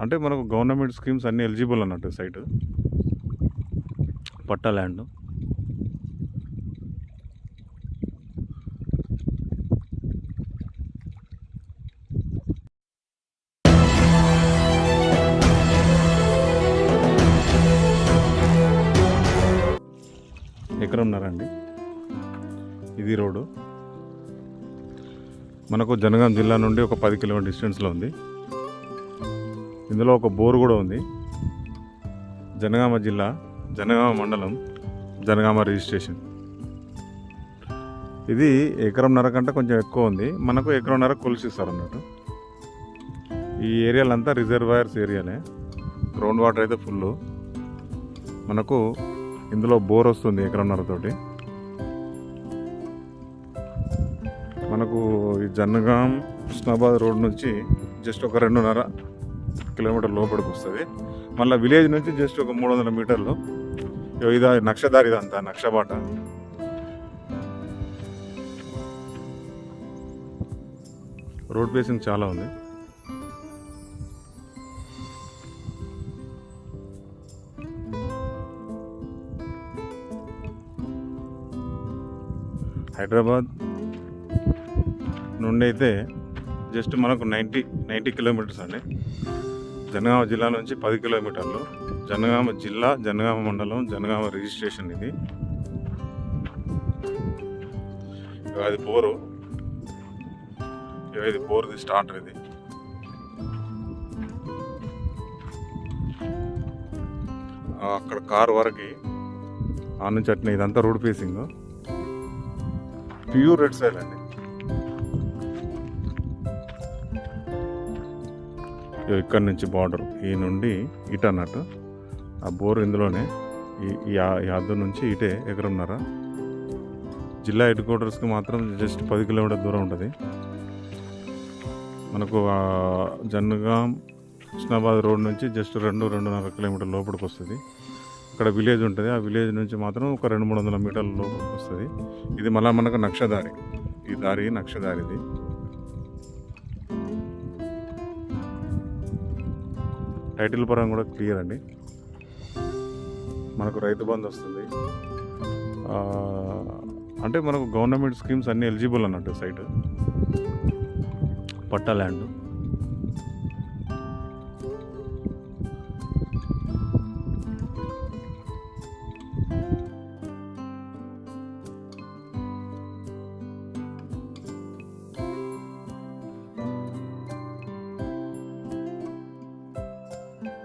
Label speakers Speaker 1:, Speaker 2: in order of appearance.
Speaker 1: అంటే మనకు government schemes అన్నీ ఎలిజిబుల్ అన్నట్టు సైట్. పట్టా ల్యాండ్. ఎకరంన్నర అండి ఇది రోడ్డు. మనకు జనగాం జిల్లా నుండి ఒక పది కిలోమీటర్ డిస్టెన్స్లో ఉంది. ఇందులో ఒక బోరు కూడా ఉంది. జనగామ జిల్లా జనగామ మండలం జనగామ రిజిస్ట్రేషన్. ఇది ఎకరంన్నర కంటే కొంచెం ఎక్కువ ఉంది. మనకు ఎకరంన్నర కొలిసిస్తారు అన్నట్టు ఈ ఏరియాలంతా రిజర్వాయర్స్ ఏరియానే. గ్రౌండ్ వాటర్ అయితే ఫుల్ మనకు ఇందులో బోర్ వస్తుంది ఎకరంన్నరతోటి మనకు ఈ జనగాం కృష్ణాబాద్ రోడ్ నుంచి జస్ట్ ఒక రెండున్నర కిలోమీటర్ లోపలికి వస్తుంది. మళ్ళీ విలేజ్ నుంచి జస్ట్ ఒక మూడు వందల మీటర్లు. ఇదా నక్షదారి ఇదంతా నక్షబాట. రోడ్ బేసింగ్ చాలా ఉంది. హైదరాబాద్ నుండి అయితే జస్ట్ మనకు నైంటీ నైంటీ కిలోమీటర్స్ అండి. జనగామ జిల్లా నుంచి పది కిలోమీటర్లు. జనగామ జిల్లా జనగామ మండలం జనగామ రిజిస్ట్రేషన్ ఇది. అది పోరు ఇది పోరుది స్టార్టర్ ఇది. అక్కడ కార్ వరకు ఆ నుంచి అట్నే ఇదంతా road facing. Pure red soil అండి. ఇక్కడ నుంచి బార్డర్ ఈ నుండి ఇటు అన్నట్టు. ఆ బోర్ ఇందులోనే ఈ ఈ అద్దం నుంచి ఇటే ఎకరన్నర. జిల్లా హెడ్ క్వార్టర్స్కి మాత్రం జస్ట్ పది కిలోమీటర్ దూరం ఉంటుంది. మనకు జన్గాం కృష్ణాబాద్ రోడ్ నుంచి జస్ట్ రెండు రెండున్నర కిలోమీటర్ లోపలికి వస్తుంది. అక్కడ విలేజ్ ఉంటుంది. ఆ విలేజ్ నుంచి మాత్రం ఒక రెండు మూడు వందల మీటర్ల లోపలికి వస్తుంది. ఇది మళ్ళీ మనకు నక్షదారి. ఈ దారి నక్షదారిది. టైటిల్ పరంగా కూడా క్లియర్ అండి. మనకు రైతు బంధు వస్తుంది. అంటే మనకు గవర్నమెంట్ స్కీమ్స్ అన్నీ ఎలిజిబుల్ అన్నట్టు సైట్. పట్టా ల్యాండ్.